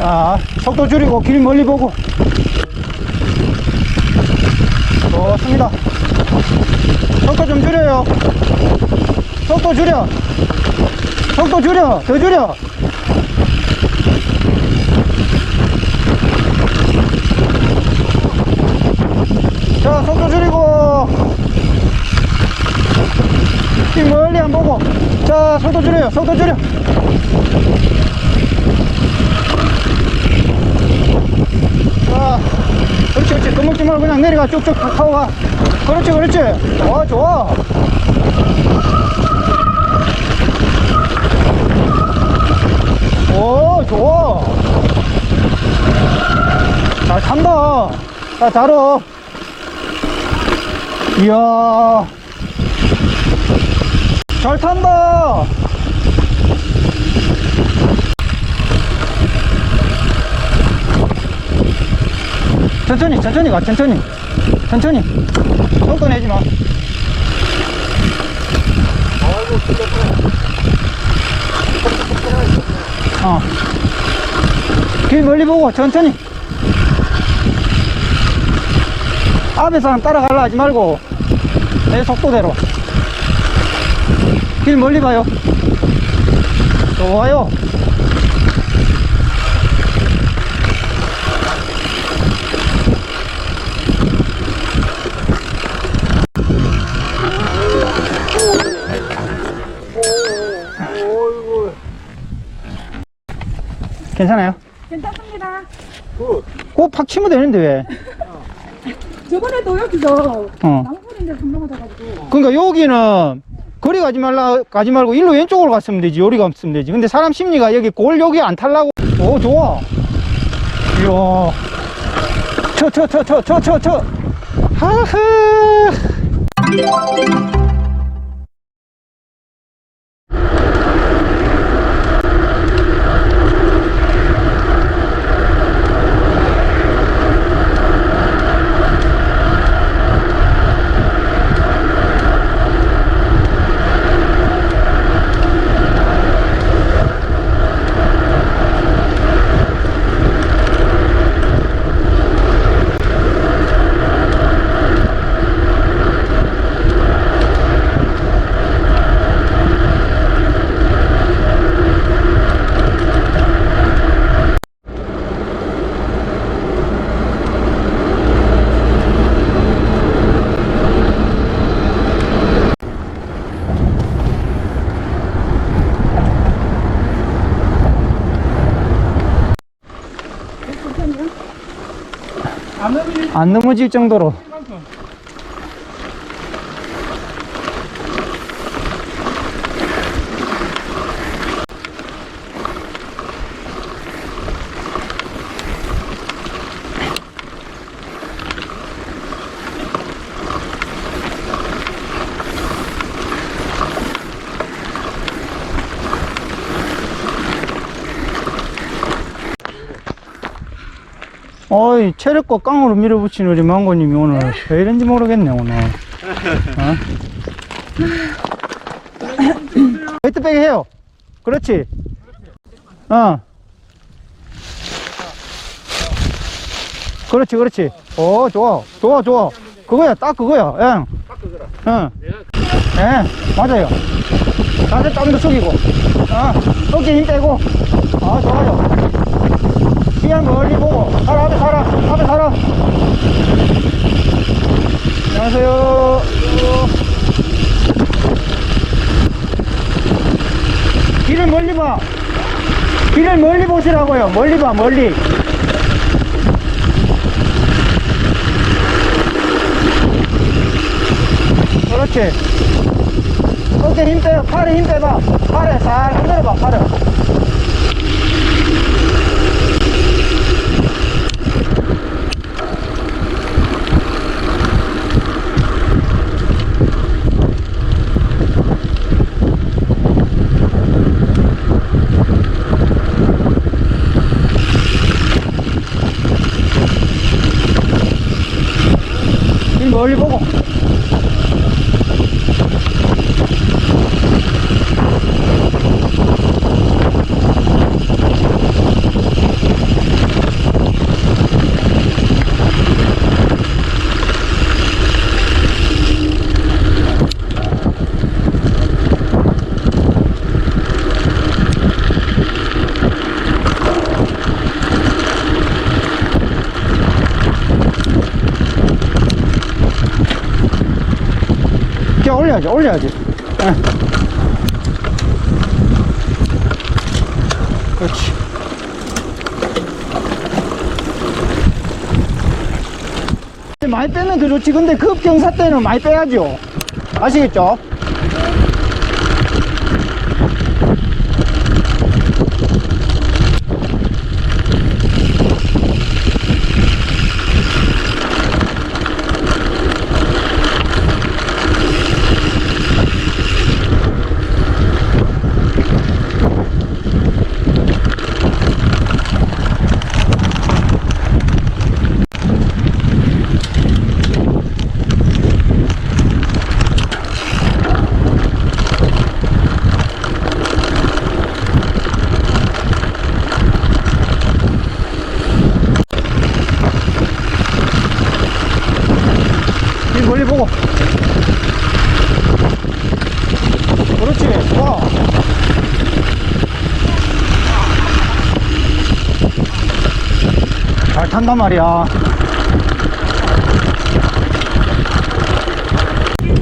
자, 속도 줄이고 길 멀리 보고. 좋습니다. 속도 좀 줄여요. 속도 줄여. 속도 줄여. 더 줄여. 자, 속도 줄이고. 길 멀리 안 보고. 자, 속도 줄여요. 속도 줄여. 자, 그렇지, 말고 그냥 내려가. 쭉쭉 타고 가. 그렇지, 그렇지. 좋아, 좋아. 오, 좋아. 잘 탄다. 자, 자로. 이야. 잘 탄다. 천천히, 천천히 가, 천천히. 천천히. 속도 내지 마. 어. 길 멀리 보고 천천히. 앞에 사람 따라가려 하지 말고 내 속도대로. 길 멀리 봐요. 좋아요. 괜찮아요? 괜찮습니다. 꼭팍 치면 되는데 왜? 저번에도 여기서 어. 나무풀인데 건너가다가지고 그러니까 여기는 거리 가지 말라 가지 말고 일로 왼쪽으로 갔으면 되지 요리 갔으면 되지 근데 사람 심리가 여기 골 여기 안 탈라고 오 좋아 이야 쳐쳐쳐쳐쳐 쳐쳐 하하 안 넘어질 정도로 어이 체력과 깡으로 밀어붙인 우리 망고님이 오늘 왜 이런지 모르겠네 오늘. 어? 웨트백 해요. 그렇지? 어. 그렇지 그렇지. 오 좋아. 좋아 좋아. 그거야 딱 그거야 응. 응. 예 맞아요. 자세 좀더 숙이고. 어 어깨 힘 빼고. 아 좋아요 그냥 멀리 보고 살아 앞에 살아 앞에 살아. 안녕하세요. 길을 멀리 봐. 길을 멀리 보시라고요. 멀리 봐 멀리. 그렇지. 어깨 힘 빼, 팔에 힘 빼봐. 팔에 살 흔들어봐 팔을 길 멀리 보고 올려야지, 올려야지. 예. 그렇지. 많이 빼면 더 좋지. 근데 급경사 때는 많이 빼야죠. 아시겠죠? 이 멀리 보고. 그렇지. 좋아. 잘 탄단 말이야.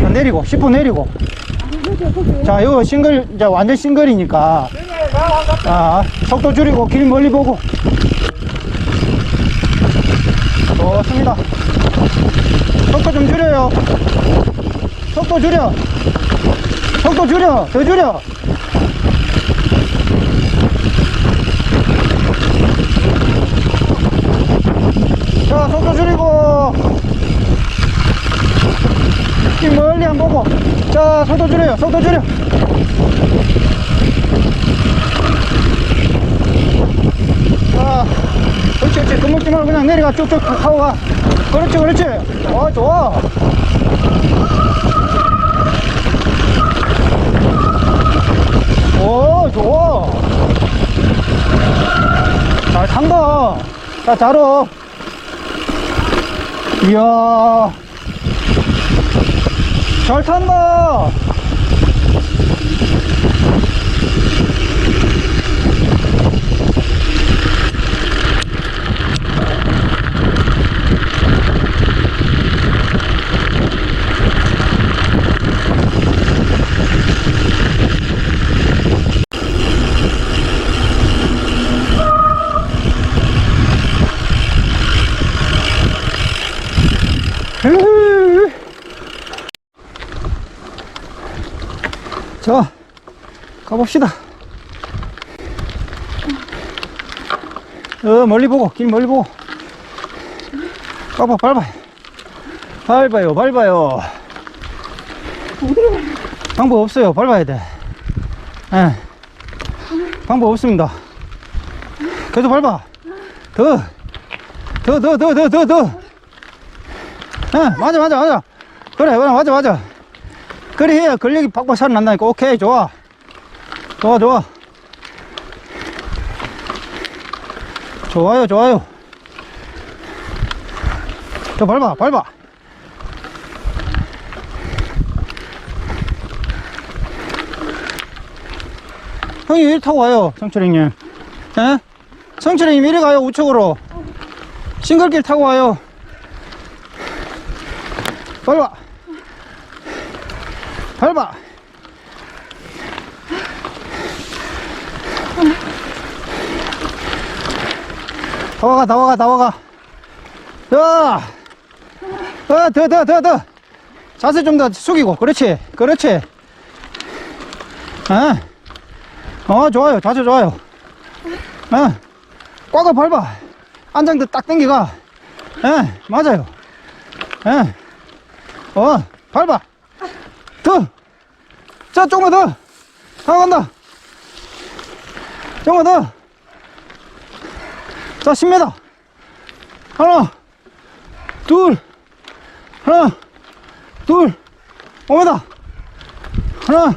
자, 내리고, 10분 내리고. 자, 이거 싱글, 이제 완전 싱글이니까. 자, 속도 줄이고, 길 멀리 보고. 좋습니다. 속도 좀 줄여요. 속도 줄여. 속도 줄여. 더 줄여. 자, 속도 줄이고. 이 멀리 안 보고. 자, 속도 줄여요. 속도 줄여. 자, 그렇지, 그렇지. 겁먹지 말고 그냥 내려가. 쭉쭉 하고 가. 그렇지, 그렇지. 어, 좋아. 오, 좋아. 잘 탄다. 자, 자로. 이야. 잘 탄다. 으흐. 자, 가봅시다. 어, 멀리 보고, 길 멀리 보고. 밟아, 밟아. 밟아요, 밟아요. 방법 없어요. 밟아야 돼. 예. 방법 없습니다. 계속 밟아. 더. 더, 더, 더, 더, 더, 더. 예, 맞아, 맞아, 맞아. 그래, 맞아, 맞아. 그래 해야 근력이 팍팍 살아난다니까. 오케이, 좋아. 좋아, 좋아. 좋아요, 좋아요. 저 밟아, 밟아. 형이 이리 타고 와요, 성철형님. 예? 성철형님 이리 가요, 우측으로. 싱글길 타고 와요. 밟아. 밟아. 다 와가, 다 와가, 다 와가. 야! 어, 더, 더, 더, 더. 자세 좀 더 숙이고. 그렇지. 그렇지. 어, 어 좋아요. 자세 좋아요. 어, 꽉을 밟아. 안장도 딱 당기가. 예, 맞아요. 예. 어, 밟아. 더. 자, 조금만 더. 다 간다. 조금만 더. 자, 10m. 하나, 둘, 하나, 둘, 5m. 하나,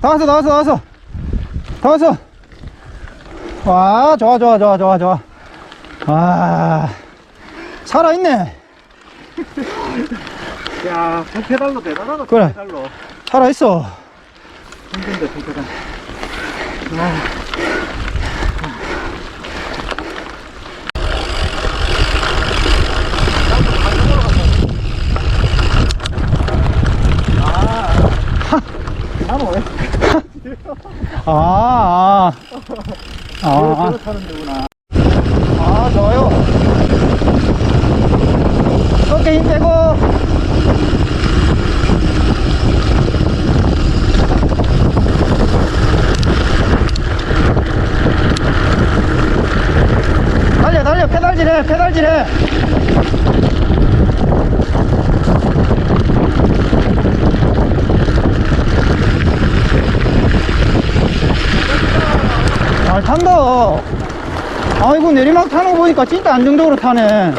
다 왔어, 다 왔어, 다 왔어. 다 왔어. 와, 좋아, 좋아, 좋아, 좋아, 좋아. 와, 살아있네. 야, 동페달로 대단하다, 그래. 동페달로. 살아있어. 힘든데 도전한. 아. 아, 아. 아, 아. 타는 데구나. 해, 페달질 해. 잘 탄다. 아이고 내리막 타는 거 보니까 진짜 안정적으로 타네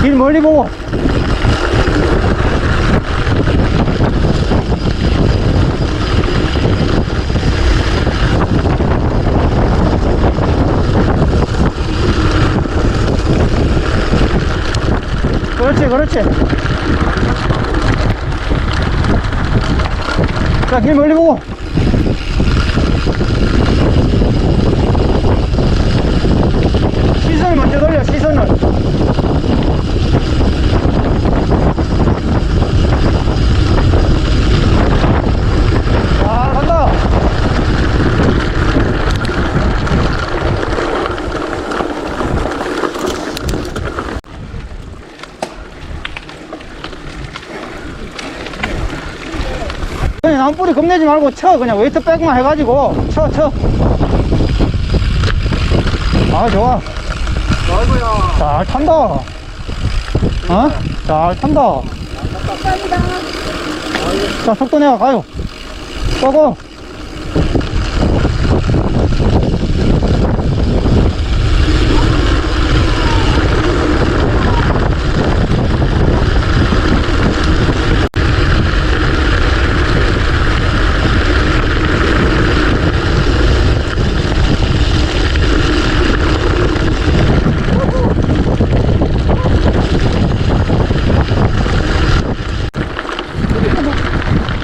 길 멀리 보고 그렇지 그렇지 자, 길 멀리 보고. 시선을 먼저 돌려, 시선을. 자, 간다. 겁내지 말고 쳐 그냥 웨이트 백만 해가지고 쳐 쳐. 아 좋아 아이고야. 잘 탄다 어? 잘 탄다 감사합니다. 자 속도 내가 가요 고고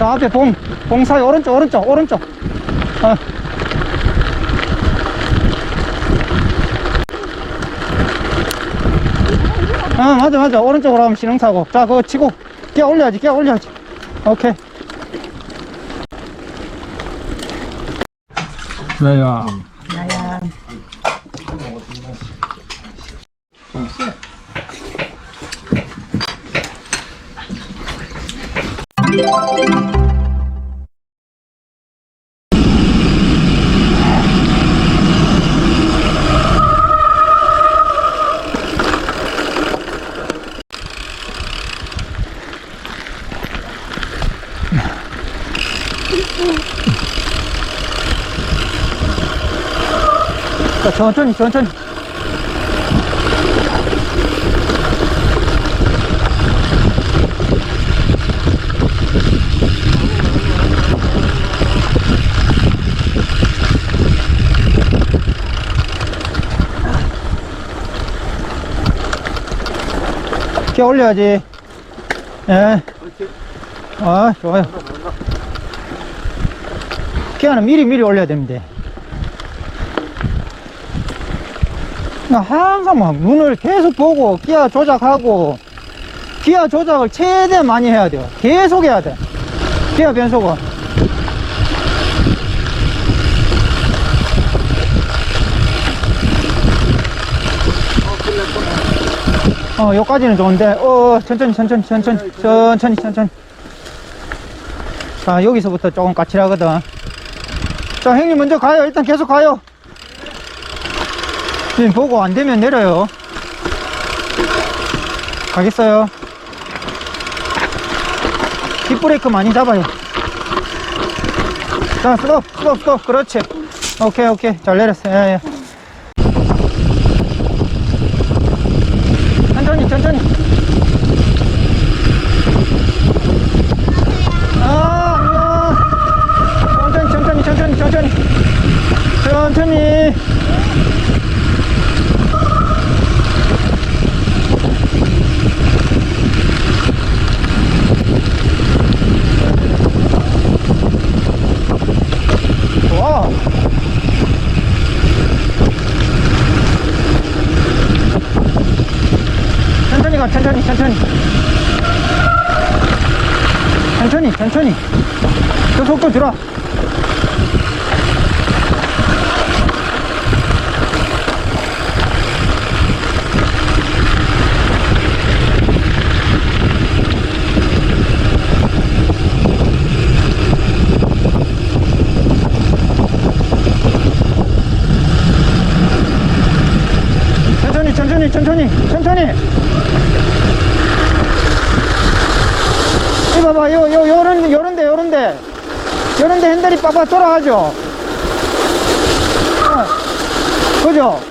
자 앞에 봉, 봉 사이 오른쪽 오른쪽 오른쪽. 어. 아 맞아 맞아. 오른쪽으로 하면 신흥사고. 자 그거 치고. 끼어 올려야지 끼어 올려야지. 오케이. 야야. 자 천천히 천천히. 끼어 올려야지. 예. 아 좋아요. 기아는 미리 미리 올려야 됩니다 그러니까 항상 막 눈을 계속 보고 기아 조작하고 기아 조작을 최대한 많이 해야 돼요. 계속 해야 돼. 기아 변속은. 어 여기까지는 좋은데. 어 천천히 천천히 천천히 천천히 천천히. 자 여기서부터 조금 까칠하거든. 자 형님 먼저 가요. 일단 계속 가요 지금 보고 안 되면 내려요. 가겠어요. 뒷브레이크 많이 잡아요. 자, 스톱, 스톱, 스톱. 그렇지. 오케이, 오케이. 잘 내렸어. 예, 예. 천천히, 천천히. 아, 아니야. 천천히, 천천히, 천천히, 천천히. 천천히. 좋아. 천천히. 저 속도 들어. 천천히, 천천히, 천천히, 천천히. 이봐봐, 요, 요, 요런, 요런데, 요런데. 빠빠 돌아가죠? 어. 그죠?